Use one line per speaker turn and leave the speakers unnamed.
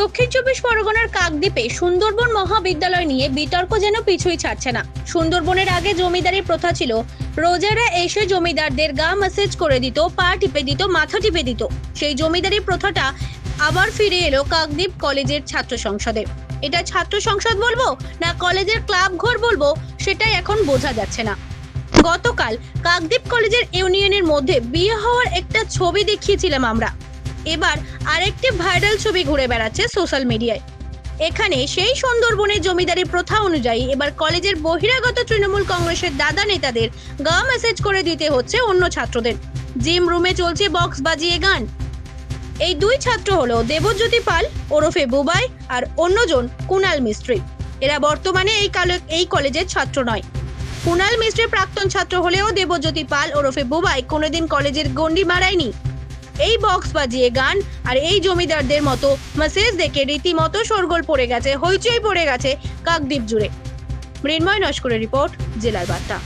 দক্ষিণ চব্বিশ পরগনার কাকদ্বীপে সুন্দরবন মহাবিদ্যালয় নিয়ে বিতর্ক যেন পিছুই ছাড়ছে না। সুন্দরবনের আগে জমিদারি প্রথা ছিল, রোজারা এসে জমিদারদের গা ম্যাসেজ করে দিত, পা টিপে দিত, মাথা টিপে দিত। সেই জমিদারি প্রথাটা আবার ফিরে এলো কাকদ্বীপ কলেজের ছাত্র সংসদে। এটা ছাত্র সংসদ বলব না কলেজের ক্লাব ঘর বলব, সেটাই এখন বোঝা যাচ্ছে না। গতকাল কাকদ্বীপ কলেজের ইউনিয়নের মধ্যে বিয়ে হওয়ার একটা ছবি দেখিয়েছিলাম আমরা। এবার আরেকটি ভাইরাল ছবি ঘুরে বেড়াচ্ছে সোশ্যাল মিডিয়ায়। এখানে সেই সুন্দরবনের জমিদারি প্রথা অনুযায়ী এবার কলেজের বহিরাগত তৃণমূল কংগ্রেসের দাদা নেতাদের গা মেসেজ করে দিতে হচ্ছে অন্য ছাত্রদের। জিম রুমে চলছে বক্স বাজিয়ে গান। এই দুই ছাত্র হলো দেবজ্যোতি পাল, ওরফে বুবাই, আর অন্যজন কুনাল মিস্ত্রি। এরা বর্তমানে এই কালে- এই কলেজের ছাত্র নয়। কুনাল মিস্ত্রি প্রাক্তন ছাত্র হলেও দেবজ্যোতি পাল, ওরফে বুবাই কোনোদিন কলেজের গন্ডি মারায়নি। এই বক্স বাজিয়ে গান আর এই জমিদারদের মতো মেসেজ দেখে রীতিমতো সরগোল পড়ে গেছে, হইচই পড়ে গেছে কাকদ্বীপ জুড়ে। মৃন্ময় নস্করের রিপোর্ট, জেলার বার্তা।